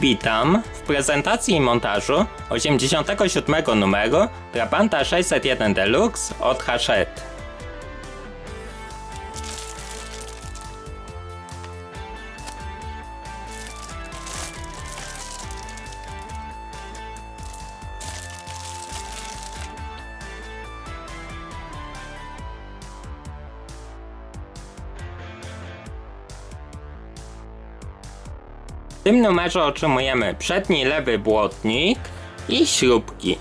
Witam w prezentacji i montażu 87 numeru Trabanta 601 Deluxe od Hachette. W tym numerze otrzymujemy przedni lewy błotnik i śrubki.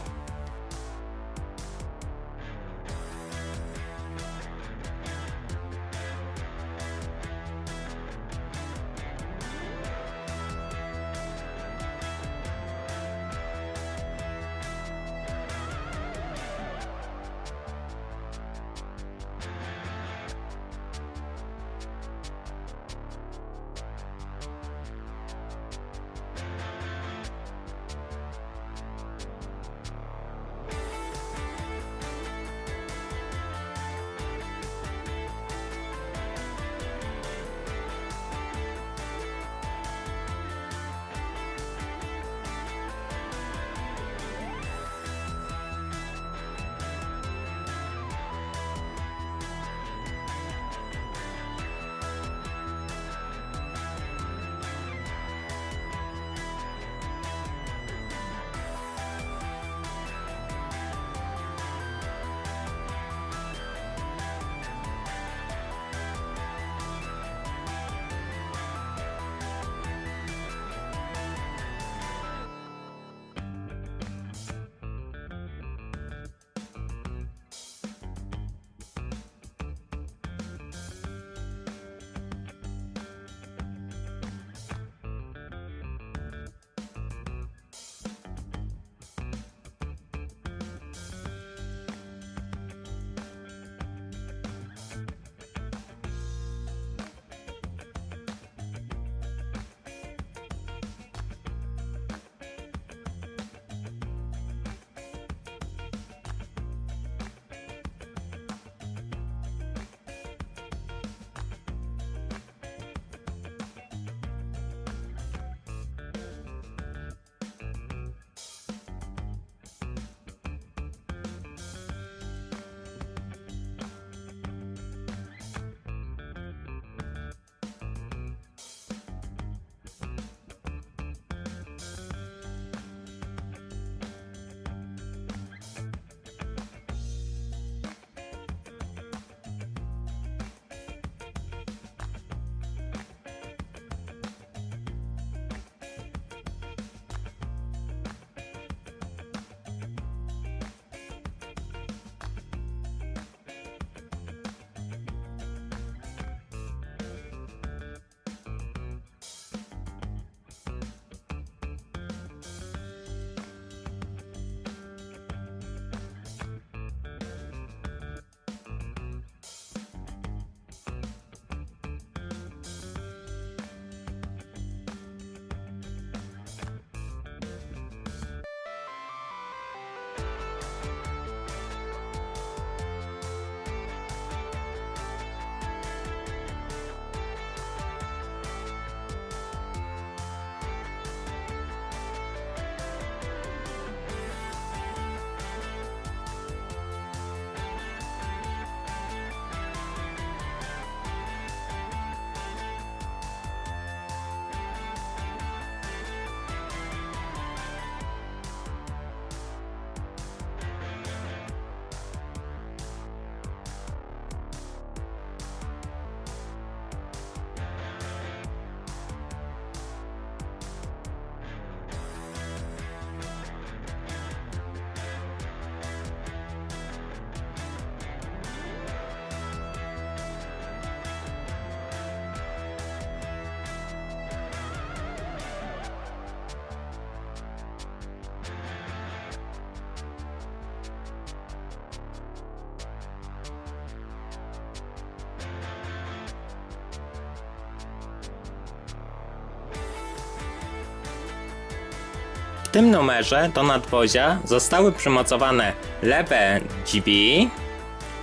W tym numerze do nadwozia zostały przymocowane lewe drzwi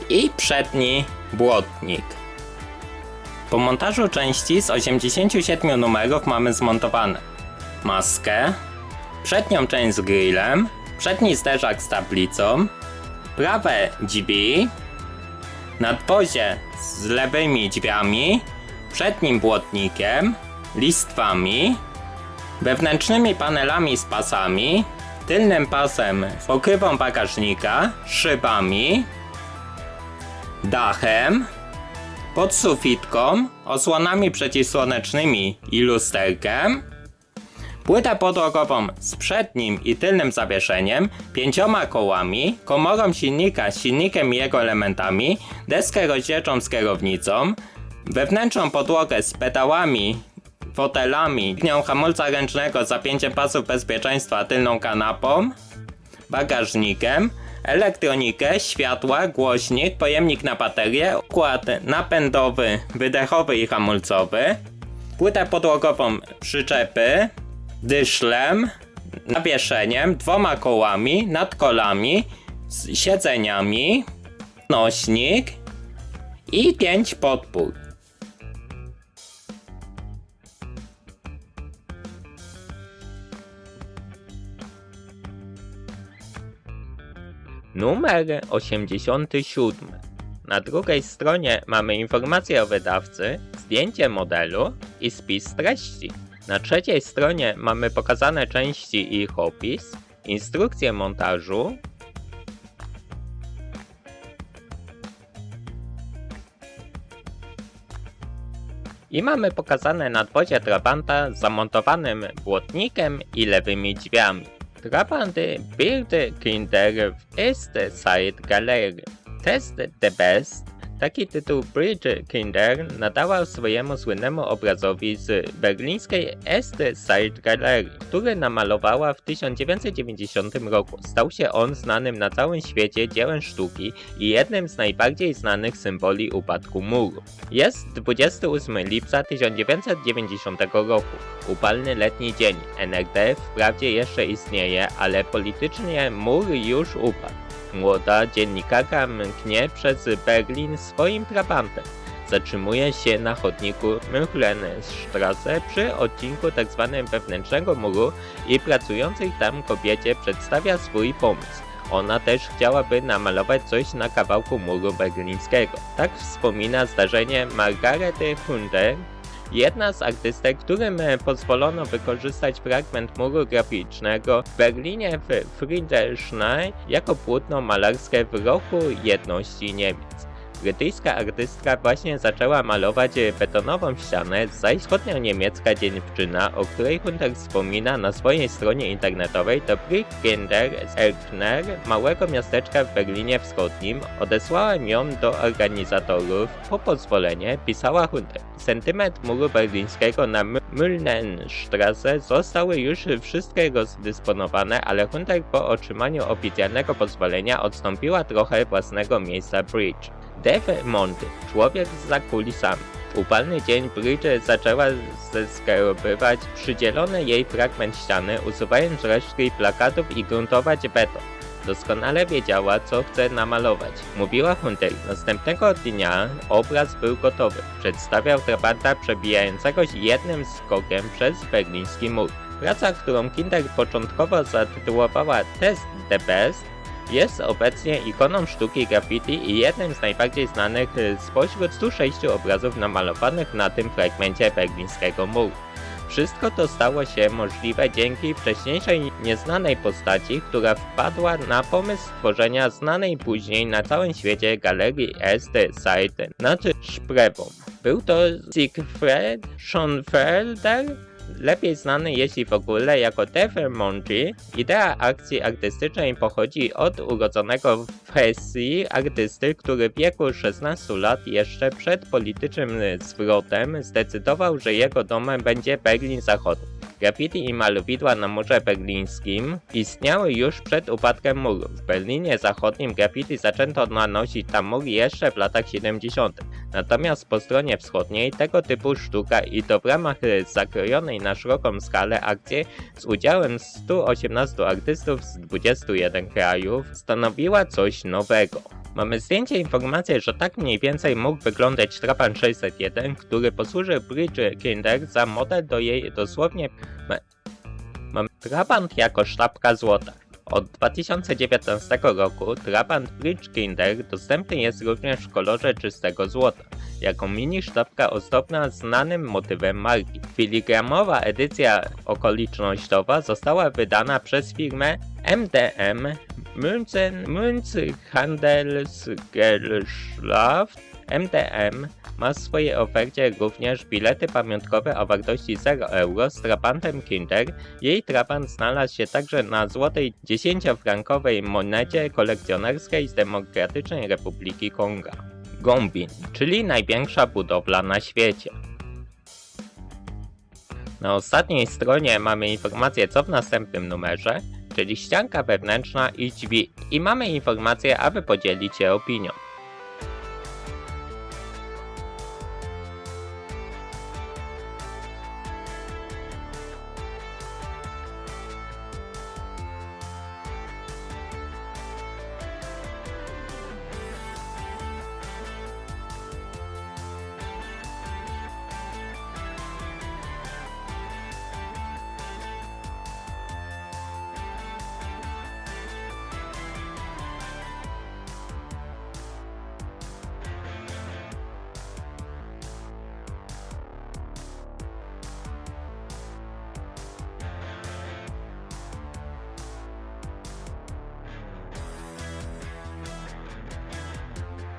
i przedni błotnik. Po montażu części z 87 numerów mamy zmontowane maskę, przednią część z grillem, przedni zderzak z tablicą, prawe drzwi, nadwozie z lewymi drzwiami, przednim błotnikiem, listwami, wewnętrznymi panelami z pasami, tylnym pasem pokrywą bagażnika, szybami, dachem, podsufitką, osłonami przeciwsłonecznymi i lusterkiem, płytę podłogową z przednim i tylnym zawieszeniem, pięcioma kołami, komorą silnika z silnikiem i jego elementami, deskę rozdzielczą z kierownicą, wewnętrzną podłogę z pedałami, fotelami, dnią hamulca ręcznego zapięciem pasów bezpieczeństwa tylną kanapą, bagażnikiem, elektronikę, światła, głośnik, pojemnik na baterię, układ napędowy, wydechowy i hamulcowy, płytę podłogową przyczepy, dyszlem, nawieszeniem, dwoma kołami, nadkolami, siedzeniami, nośnik i pięć podpór. Numer 87. Na drugiej stronie mamy informację o wydawcy, zdjęcie modelu i spis treści. Na trzeciej stronie mamy pokazane części i ich opis, instrukcję montażu, i mamy pokazane nadwozie Trabanta z zamontowanym błotnikiem i lewymi drzwiami. Trabant Build Kinder w East Side Gallery. Test the Best Taki tytuł Bridge nadała swojemu słynnemu obrazowi z berlińskiej East Side Gallery, który namalowała w 1990 roku. Stał się on znanym na całym świecie dziełem sztuki i jednym z najbardziej znanych symboli upadku muru. Jest 28 lipca 1990 roku. Upalny letni dzień. NRD wprawdzie jeszcze istnieje, ale politycznie mur już upadł. Młoda dziennikarka mknie przez Berlin swoim trabantem. Zatrzymuje się na chodniku Münchenstrasse przy odcinku tzw. Tak wewnętrznego muru i pracującej tam kobiecie przedstawia swój pomysł. Ona też chciałaby namalować coś na kawałku muru berlińskiego. Tak wspomina zdarzenie Margarety Hunde, Jedna z artystek, którym e, pozwolono wykorzystać fragment muru graficznego w Berlinie w Friedrichshain jako płótno malarskie w roku jedności Niemiec. Brytyjska artystka właśnie zaczęła malować betonową ścianę, zaś wschodnio-niemiecka dziewczyna, o której Hunter wspomina na swojej stronie internetowej, to Briginder z Erkner, małego miasteczka w Berlinie Wschodnim. Odesłałem ją do organizatorów. Po pozwolenie, pisała Hunter. Sentyment muru berlińskiego na Mühlenstrasse zostały już wszystkie rozdysponowane, ale Hunter po otrzymaniu oficjalnego pozwolenia odstąpiła trochę własnego miejsca Bridge. Dave Monty, człowiek za kulisami. Upalny dzień Bridget zaczęła zeskrobywać przydzielony jej fragment ściany, usuwając resztki plakatów i gruntować beton. Doskonale wiedziała, co chce namalować. Mówiła Hunter. Następnego dnia obraz był gotowy. Przedstawiał Trabanta przebijającego się jednym skokiem przez berliński mur. Praca, którą Kinder początkowo zatytułowała Test the Best, jest obecnie ikoną sztuki graffiti i jednym z najbardziej znanych y, spośród 106 obrazów namalowanych na tym fragmencie berlińskiego muru. Wszystko to stało się możliwe dzięki wcześniejszej nieznanej postaci, która wpadła na pomysł stworzenia znanej później na całym świecie galerii Este Side nad Szprebą. Był to Siegfried Schonfelder, lepiej znany jeśli w ogóle jako Devermonji, idea akcji artystycznej pochodzi od urodzonego w Hesji artysty, który w wieku 16 lat jeszcze przed politycznym zwrotem zdecydował, że jego domem będzie Berlin Zachodni. Graffiti i malowidła na murze berlińskim istniały już przed upadkiem muru. W Berlinie Zachodnim graffiti zaczęto nanosić tam mur jeszcze w latach 70. Natomiast po stronie wschodniej tego typu sztuka i to w ramach zakrojonej na szeroką skalę akcji z udziałem 118 artystów z 21 krajów stanowiła coś nowego. Mamy zdjęcie informację, że tak mniej więcej mógł wyglądać Trapan 601, który posłużył Bridge Kinder za model do jej dosłownie Mamy Trabant jako sztabka złota. Od 2019 roku Trabant Bridge Kinder dostępny jest również w kolorze czystego złota, jako mini sztabka ozdobna znanym motywem marki. Filigramowa edycja okolicznościowa została wydana przez firmę MDM Münzen Münzhandelsgesellschaft MDM ma w swojej ofercie również bilety pamiątkowe o wartości 0 euro z trabantem Kinder. Jej trabant znalazł się także na złotej 10-frankowej monecie kolekcjonerskiej z Demokratycznej Republiki Konga. Gombin, czyli największa budowla na świecie. Na ostatniej stronie mamy informację co w następnym numerze, czyli ścianka wewnętrzna i drzwi i mamy informację, aby podzielić się opinią.